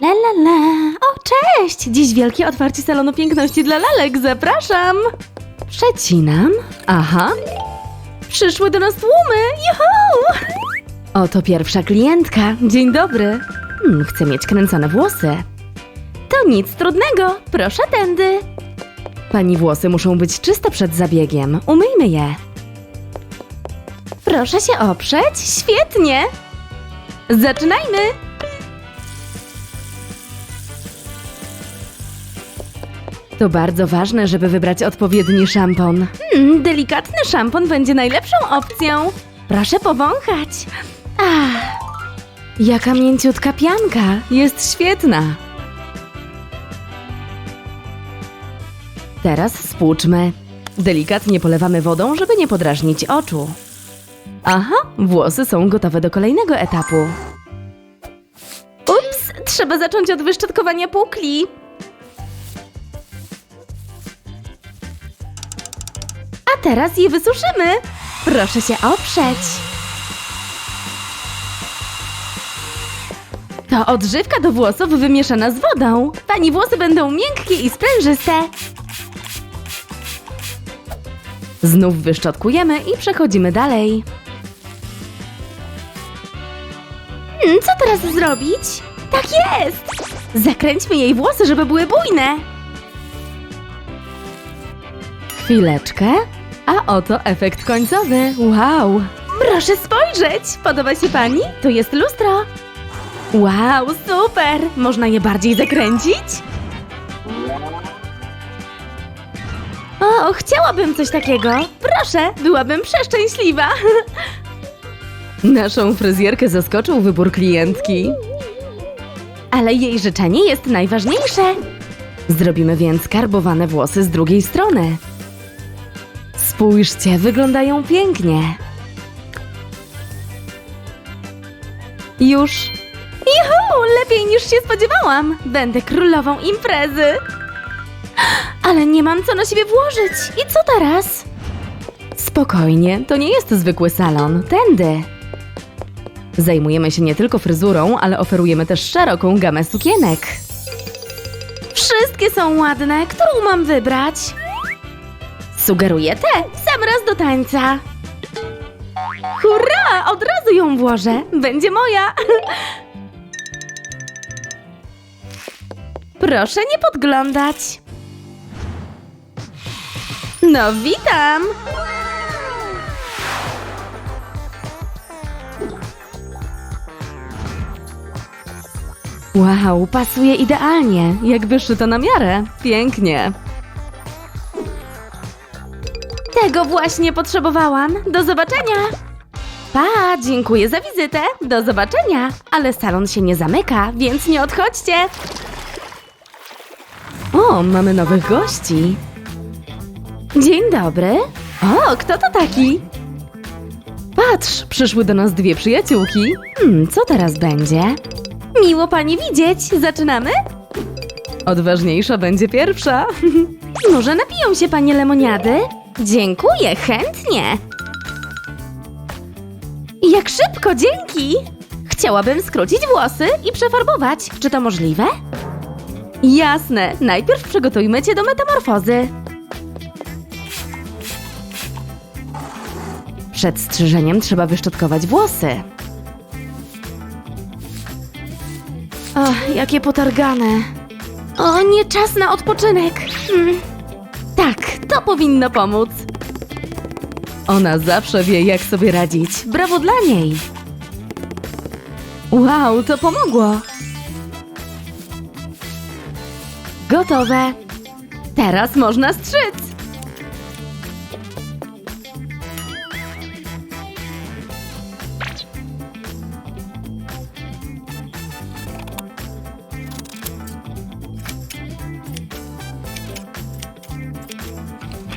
La la la. O, cześć! Dziś wielkie otwarcie salonu piękności dla lalek. Zapraszam. Przecinam. Aha. Przyszły do nas tłumy. Juhu! Oto pierwsza klientka. Dzień dobry. Hmm, chcę mieć kręcone włosy. To nic trudnego. Proszę tędy. Pani włosy muszą być czyste przed zabiegiem. Umyjmy je. Proszę się oprzeć. Świetnie. Zaczynajmy. To bardzo ważne, żeby wybrać odpowiedni szampon. Hmm, delikatny szampon będzie najlepszą opcją. Proszę powąchać. Ach, jaka mięciutka pianka. Jest świetna. Teraz spłuczmy. Delikatnie polewamy wodą, żeby nie podrażnić oczu. Aha, włosy są gotowe do kolejnego etapu. Ups, trzeba zacząć od wyszczotkowania pukli. A teraz je wysuszymy. Proszę się oprzeć. To odżywka do włosów wymieszana z wodą. Pani włosy będą miękkie i sprężyste. Znów wyszczotkujemy i przechodzimy dalej. Hmm, co teraz zrobić? Tak jest! Zakręćmy jej włosy, żeby były bujne. Chwileczkę. A oto efekt końcowy. Wow! Proszę spojrzeć! Podoba się pani? To jest lustro. Wow, super! Można je bardziej zakręcić? O, chciałabym coś takiego. Proszę, byłabym przeszczęśliwa. Naszą fryzjerkę zaskoczył wybór klientki. Ale jej życzenie jest najważniejsze. Zrobimy więc karbowane włosy z drugiej strony. Spójrzcie, wyglądają pięknie. Już. Juhu, lepiej niż się spodziewałam. Będę królową imprezy. Ale nie mam co na siebie włożyć. I co teraz? Spokojnie, to nie jest zwykły salon. Tędy. Zajmujemy się nie tylko fryzurą, ale oferujemy też szeroką gamę sukienek. Wszystkie są ładne. Którą mam wybrać? Sugeruję tę. Sam raz do tańca. Hurra! Od razu ją włożę. Będzie moja. Proszę nie podglądać. No, witam! Wow, pasuje idealnie, jakby szyto na miarę. Pięknie. Tego właśnie potrzebowałam. Do zobaczenia! Pa, dziękuję za wizytę. Do zobaczenia. Ale salon się nie zamyka, więc nie odchodźcie. O, mamy nowych gości. Dzień dobry. O, kto to taki? Patrz, przyszły do nas dwie przyjaciółki. Hmm, co teraz będzie? Miło pani widzieć. Zaczynamy? Odważniejsza będzie pierwsza. Może napiją się panie lemoniady? Dziękuję, chętnie. Jak szybko, dzięki! Chciałabym skrócić włosy i przefarbować. Czy to możliwe? Jasne. Najpierw przygotujmy cię do metamorfozy. Przed strzyżeniem trzeba wyszczotkować włosy. Och, jakie potargane. O, nie czas na odpoczynek. Hmm. Tak, to powinno pomóc. Ona zawsze wie, jak sobie radzić. Brawo dla niej. Wow, to pomogło. Gotowe. Teraz można strzyc.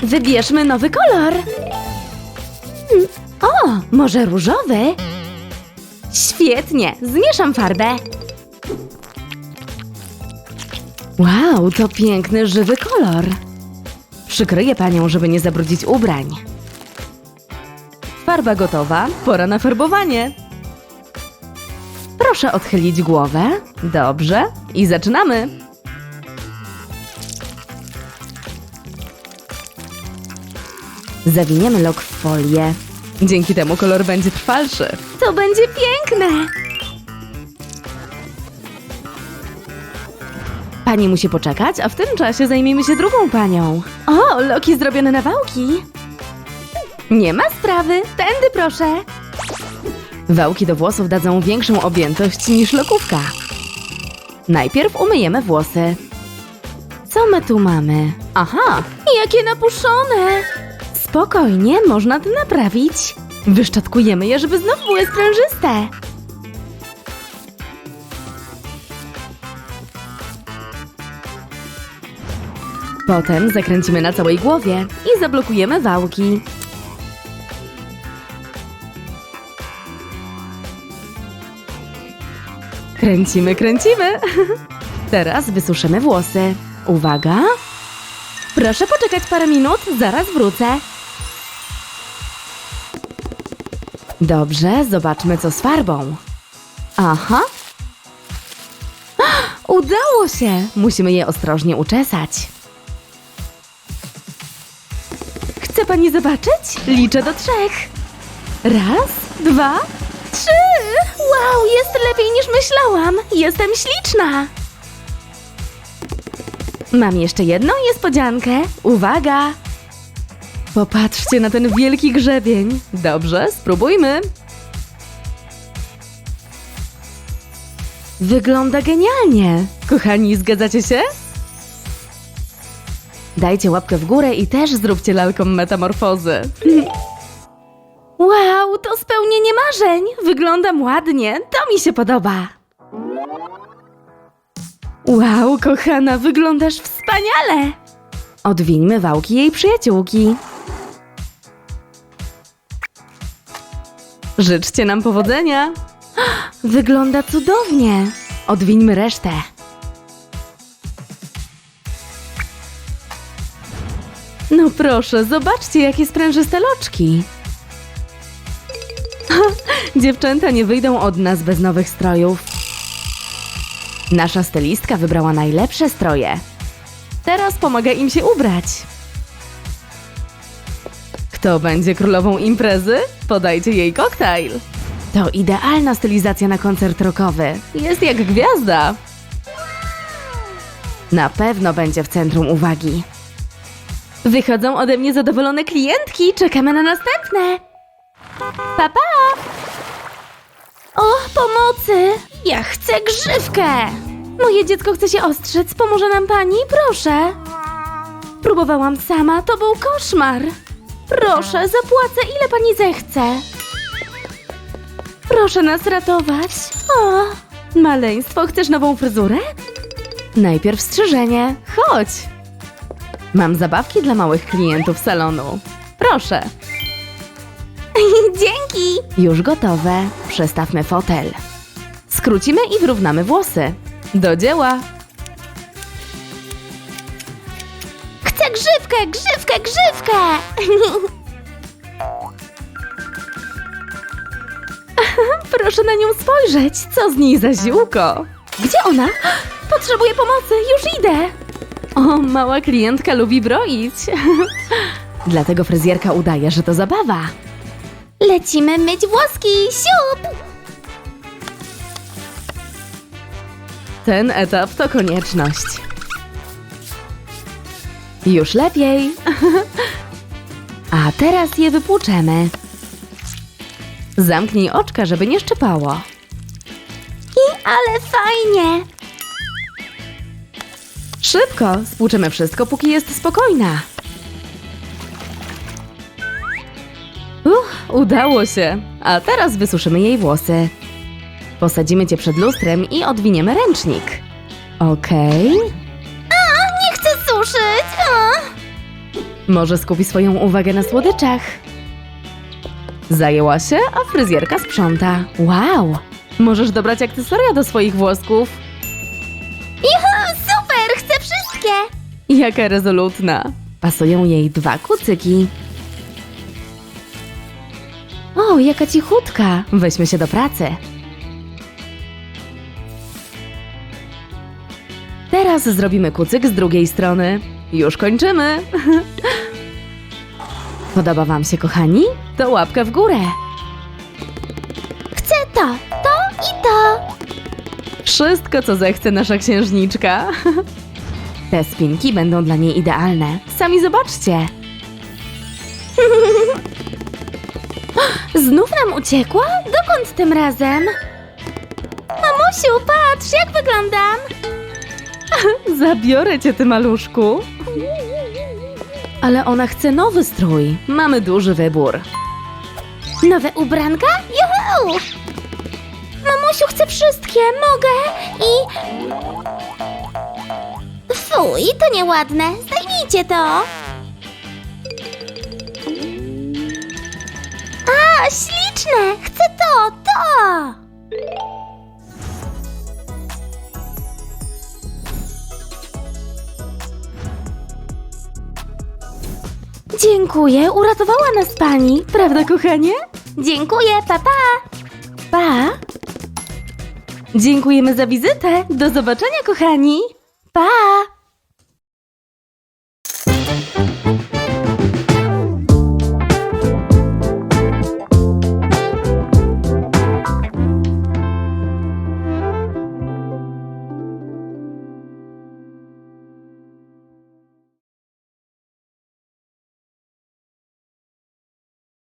Wybierzmy nowy kolor. Hmm, O, może różowy? Świetnie, zmieszam farbę. Wow, to piękny, żywy kolor. Przykryję panią, żeby nie zabrudzić ubrań. Farba gotowa, pora na farbowanie. Proszę odchylić głowę. Dobrze. I zaczynamy. Zawiniemy lok w folię. Dzięki temu kolor będzie trwalszy. To będzie piękne! Pani musi poczekać, a w tym czasie zajmiemy się drugą panią. O, loki zrobione na wałki. Nie ma sprawy. Tędy proszę. Wałki do włosów dadzą większą objętość niż lokówka. Najpierw umyjemy włosy. Co my tu mamy? Aha, jakie napuszone! Spokojnie, można to naprawić. Wyszczatkujemy je, żeby znów były sprężyste. Potem zakręcimy na całej głowie i zablokujemy wałki. Kręcimy, kręcimy. Teraz wysuszymy włosy. Uwaga. Proszę poczekać parę minut, zaraz wrócę. Dobrze, zobaczmy co z farbą. Aha. Udało się! Musimy je ostrożnie uczesać. Chce pani zobaczyć? Liczę do trzech. Raz, dwa, trzy! Wow, jest lepiej niż myślałam! Jestem śliczna! Mam jeszcze jedną niespodziankę. Uwaga! Popatrzcie na ten wielki grzebień. Dobrze, spróbujmy. Wygląda genialnie. Kochani, zgadzacie się? Dajcie łapkę w górę i też zróbcie lalkom metamorfozy. Wow, to spełnienie marzeń! Wyglądam ładnie, to mi się podoba. Wow, kochana, wyglądasz wspaniale! Odwińmy wałki jej przyjaciółki. Życzcie nam powodzenia! Wygląda cudownie! Odwińmy resztę. No proszę, zobaczcie, jakie sprężyste loczki. Dziewczęta nie wyjdą od nas bez nowych strojów. Nasza stylistka wybrała najlepsze stroje. Teraz pomaga im się ubrać. Kto będzie królową imprezy? Podajcie jej koktajl. To idealna stylizacja na koncert rockowy. Jest jak gwiazda. Na pewno będzie w centrum uwagi. Wychodzą ode mnie zadowolone klientki. Czekamy na następne. Pa, pa! O, pomocy! Ja chcę grzywkę! Moje dziecko chce się ostrzec. Pomoże nam pani? Proszę. Próbowałam sama. To był koszmar. Proszę, zapłacę ile pani zechce. Proszę nas ratować. O, maleństwo, chcesz nową fryzurę? Najpierw strzyżenie. Chodź. Mam zabawki dla małych klientów salonu. Proszę. Dzięki. Już gotowe. Przestawmy fotel. Skrócimy i wyrównamy włosy. Do dzieła. Grzywkę, grzywkę! Proszę na nią spojrzeć. Co z niej za ziółko? Gdzie ona? Potrzebuję pomocy, już idę. O, mała klientka lubi broić. Dlatego fryzjerka udaje, że to zabawa. Lecimy myć włoski, siup! Ten etap to konieczność. Już lepiej. A teraz je wypłuczemy. Zamknij oczka, żeby nie szczypało. I ale fajnie! Szybko, spłuczemy wszystko, póki jest spokojna. Uch, udało się. A teraz wysuszymy jej włosy. Posadzimy cię przed lustrem i odwiniemy ręcznik. Okej. Nie chcę suszyć! A! Może skupi swoją uwagę na słodyczach. Zajęła się, a fryzjerka sprząta. Wow! Możesz dobrać akcesoria do swoich włosków. Juhu, super! Chcę wszystkie! Jaka rezolutna. Pasują jej dwa kucyki. O, jaka cichutka. Weźmy się do pracy. Teraz zrobimy kucyk z drugiej strony. Już kończymy. Podoba Wam się, kochani? To łapka w górę. Chcę to, to i to. Wszystko, co zechce nasza księżniczka. Te spinki będą dla niej idealne. Sami zobaczcie. Znów nam uciekła? Dokąd tym razem? Mamusiu, patrz, jak wyglądam. Zabiorę cię, ty maluszku. Ale ona chce nowy strój. Mamy duży wybór. Nowe ubranka? Juhu! Mamusiu, chcę wszystkie, mogę i... Fuj, to nieładne. Zdejmijcie to. A, śliczne! Chcę to, to! Dziękuję, uratowała nas pani. Prawda, kochanie? Dziękuję, papa. Pa! Dziękujemy za wizytę. Do zobaczenia, kochani. Pa!